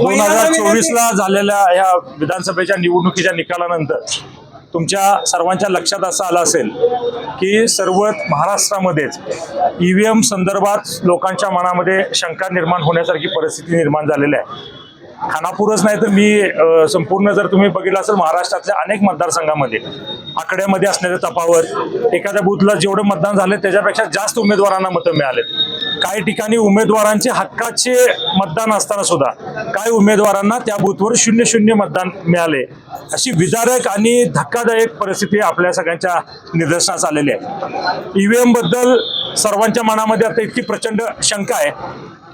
दोन हजार चोवीस ला झालेल्या या विधानसभेच्या निवडणुकीच्या निकालानंतर तुमच्या सर्वांच्या लक्षात असं आलं असेल की सर्व महाराष्ट्रामध्येच ईव्हीएम संदर्भात लोकांच्या मनामध्ये शंका निर्माण होण्यासारखी परिस्थिती निर्माण झालेली आहे. खानापूरच नाही तर मी संपूर्ण जर तुम्ही बघितलं असेल महाराष्ट्रातल्या अनेक मतदारसंघामध्ये आकड्यामध्ये असण्याच्या तपावर एखाद्या बूथला जेवढं मतदान झाले त्याच्यापेक्षा जास्त उमेदवारांना मतं मिळालेत. काही ठिकाणी उमेदवारांचे हक्काचे मतदान असताना सुद्धा काही उमेदवारांना त्या बूथवर शून्य शून्य मतदान मिळाले. अशी विदारक आणि धक्कादायक परिस्थिती आपल्या सगळ्यांच्या निदर्शनास आलेली आहे. ईव्हीएमबद्दल सर्वांच्या मनामध्ये आता इतकी प्रचंड शंका आहे.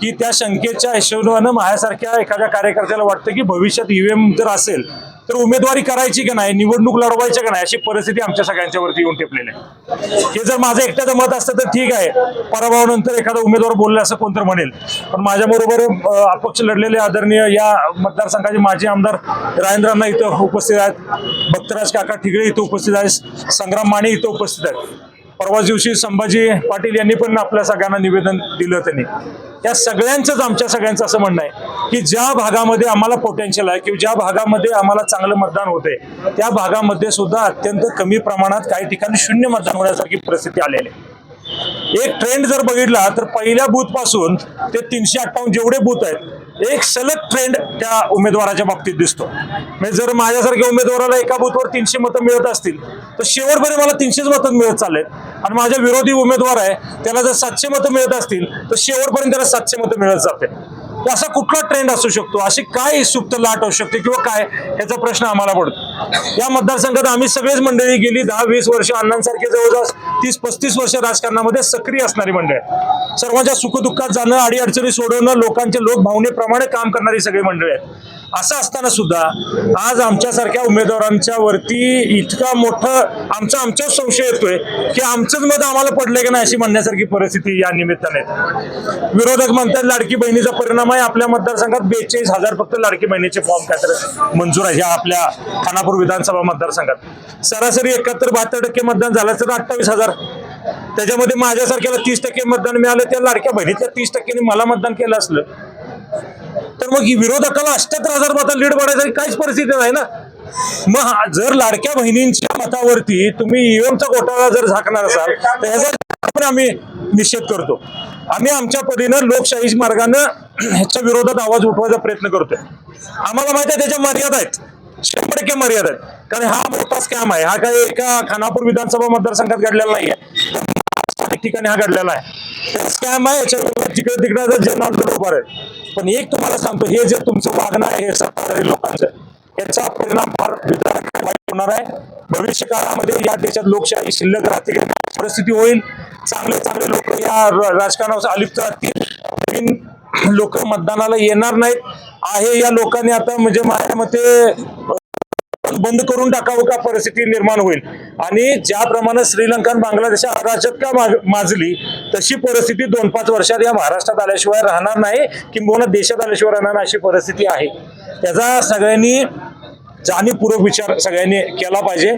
की त्या शंकेच्या हिशोबानं माझ्यासारख्या एखाद्या कार्यकर्त्याला वाटतं की भविष्यात ईव्हीएम जर असेल तर उमेदवारी करायची का नाही निवडणूक लढवायची का नाही अशी परिस्थिती आमच्या सगळ्यांच्यावरती येऊन टेपलेली आहे. हे जर माझं एकट्याचं मत असतं तर ठीक आहे. पराभवानंतर एखादा उमेदवार बोलले असं कोणतं म्हणेल. पण माझ्याबरोबर अपक्ष लढलेले आदरणीय या मतदारसंघाचे माजी आमदार राजेंद्रांना इथं उपस्थित आहेत. भक्तराज काका ठिगळे इथं उपस्थित आहेत. संग्राम माने इथं उपस्थित आहेत. परवा दिवशी संभाजी पाटील यांनी पण आपल्या सगळ्यांना निवेदन दिलं त्यांनी. या सगळ्यांचंच आमच्या सगळ्यांचं असं म्हणणं आहे की ज्या भागामध्ये आम्हाला पोटेन्शियल आहे किंवा ज्या भागामध्ये आम्हाला चांगलं मतदान होते त्या भागामध्ये सुद्धा अत्यंत कमी प्रमाणात काही ठिकाणी शून्य मतदान होण्यासारखी परिस्थिती आलेली आहे. एक ट्रेंड जर बघितला तर पहिल्या बूथपासून ते तीनशे अठ्ठावन्न जेवढे बूथ आहेत एक सलग ट्रेंड त्या उमेदवाराच्या बाबतीत दिसतो. म्हणजे जर माझ्यासारख्या उमेदवाराला एका बूथवर तीनशे मतं मिळत असतील तर शेवटपर्यंत मला तीनशेच मतं मिळत चाललेत. आणि माझ्या विरोधी उमेदवार आहे त्याला जर सातशे मतं मिळत असतील तर शेवटपर्यंत त्याला सातशे मतं मिळत जाते. तर असा कुठला ट्रेंड असू शकतो? अशी काय सुप्त लाट असू शकते किंवा काय? याचा प्रश्न आम्हाला पडतो. या मतदारसंघात आम्ही सगळेच मंडळी गेली दहा वीस वर्ष अण्णांसारखे जवळजवळ तीस पस्तीस वर्ष राजकारणामध्ये सक्रिय असणारी मंडळ आहेत. सर्वांच्या सुखदुःखात जाणं अडीअडचणी सोडवणं लोकांच्या लोकभावनेप्रमाणे काम करणारी सगळी मंडळी आहेत. असं असताना सुद्धा आज आमच्यासारख्या उमेदवारांच्या वरती इतका मोठं आमचा आमच्याच संशय येतोय की आमचंच मत आम्हाला पडलंय की नाही अशी म्हणण्यासारखी परिस्थिती या निमित्ताने विरोधक म्हणतात लाडकी बहिणीचा परिणाम आहे. आपल्या मतदारसंघात बेचाळीस हजार फक्त लाडकी बहिणीचे फॉर्म काय तर मंजूर आहे. ह्या आपल्या सोलापूर विधानसभा मतदारसंघात. सरासरी एकाहत्तर बहात्तर टक्के मतदान झालं तर अठ्ठावीस हजार. त्याच्यामध्ये माझ्यासारख्याला तीस टक्के मतदान मिळालं त्या लाडक्या बहिणीतल्या तीस टक्क्यांनी मला मतदान केलं असलं. तर मग विरोधकाला अष्ट्याहत्तर हजार मता लीड पडायची काहीच परिस्थिती नाही ना? मग जर लाडक्या बहिणींच्या मतावरती तुम्ही ईव्हीएमचा घोटाळा जर झाकणार असाल तर ह्याचा पण आम्ही निषेध करतो. आम्ही आमच्या परीनं लोकशाही मार्गानं ह्याच्या विरोधात आवाज उठवायचा प्रयत्न करतोय. आम्हाला माहिती आहे त्याच्या मर्यादा आहेत. शंभर टक्के मर्यादा आहेत. कारण हा मोठा स्कॅम आहे. हा काही एका खानापूर विधानसभा मतदारसंघात घडलेला नाही आहे ठिकाणी हा घडलेला आहे. स्कॅम आहे याच्यावर तिकडे तिकडे जनार्दन उभा आहे पण एक तुम्हाला सांगतो हे जे तुमचं वागणं आहे हे सत्ताधारी लोकांचं याचा परिणाम फार वाईट होणार आहे. भविष्य काळामध्ये या देशात लोकशाही शिल्लक राहते परिस्थिती होईल. चांगले चांगले लोक या राजकारणावर अलिप्त राहतील. नवीन लोक मतदानाला येणार नाहीत. आहे या लोकांनी आता म्हणजे माझ्या मते बंद करून टाकावं का परिस्थिती निर्माण होईल? आणि ज्याप्रमाणे श्रीलंका बांगलादेश अराजकता मा- माजली तशी परिस्थिती दोन पाच वर्षात या महाराष्ट्रात आल्याशिवाय राहणार नाही किंबहुना देशात आल्याशिवाय राहणार अशी परिस्थिती आहे. त्याचा सगळ्यांनी जाणीवपूर्वक विचार सगळ्यांनी केला पाहिजे.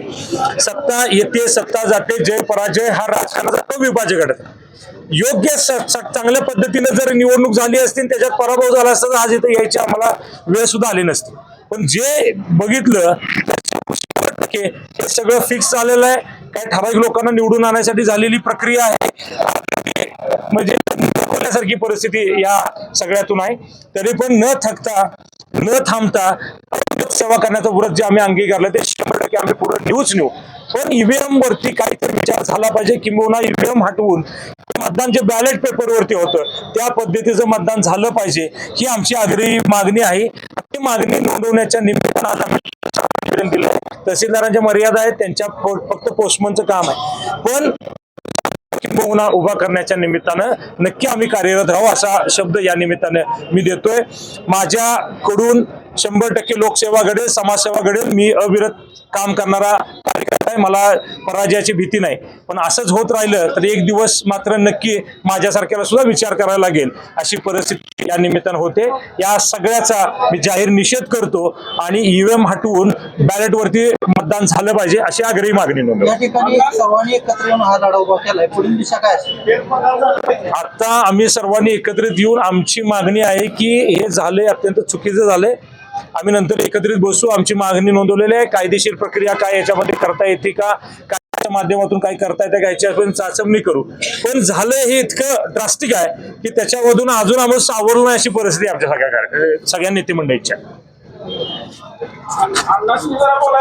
सत्ता येते सत्ता जाते जय पराजय हा राजकारणाचा तो विभाजक घडत योग्य स- चांगल्या पद्धतीने जर निवडणूक झाली असती त्याच्यात पराभव झाला असता तर आज इथं यायची आम्हाला वेळ सुद्धा आली नसती. पण जे बघितलं टक्के हे सगळं फिक्स झालेलं आहे. काही ठराविक लोकांना निवडून आणण्यासाठी झालेली प्रक्रिया आहे. म्हणजे परिस्थिती या सगळ्यातून आहे. तरी पण न थकता न थांबता सेवा करण्याचं व्रत जे आम्ही अंगीकारलं ते शंभर टक्के आम्ही पुढे नेऊच नेऊ. पण ईव्हीएम वरती काहीतरी विचार झाला पाहिजे किंबहुना ईव्हीएम हटवून मतदान जे बॅलेट पेपरवरती होतं त्या पद्धतीचं मतदान झालं पाहिजे ही आमची आग्रही मागणी आहे. ती मागणी नोंदवण्याच्या निमित्तानं आता निवेदन दिलं. तहसीलदारांच्या मर्यादा आहेत त्यांच्या फक्त पोस्टमनचं काम आहे. पण किंबहुना उभा करण्याच्या निमित्तानं नक्की आम्ही कार्यरत राहू असा शब्द या निमित्तानं मी देतोय. माझ्याकडून शंभर टक्के लोकसेवा घडेल समाजसेवा घडेल. मी अविरत काम करणारा कार्यकर्ता आहे. मला पराजयाची भीती नाही. पण असंच होत राहिलं तर एक दिवस मात्र नक्की माझ्यासारख्याला सुद्धा विचार करायला लागेल. अशी परिस्थिती या निमित्तानं होते. या सगळ्याचा मी जाहीर निषेध करतो आणि ईव्हीएम हटवून बॅलेटवरती मतदान झालं पाहिजे अशी आग्रही मागणी नोंदवली हा आता आम्ही सर्वांनी एकत्रित येऊन आमची मागणी आहे की हे झाले अत्यंत चुकीचं झालंय आम्ही नंतर एकत्रित बसू. आमची मागणी नोंदवलेली आहे. कायदेशीर प्रक्रिया काय याच्यामध्ये करता येते का? काय माध्यमातून काय करता येते का याच्यापर्यंत चाचपणी करू. पण झालं हे इतकं ड्रास्टिक आहे की त्याच्यामधून अजून आम्हाला सावरलो नाही अशी परिस्थिती आमच्या सगळ्या सगळ्या नेते मंडळीच्या.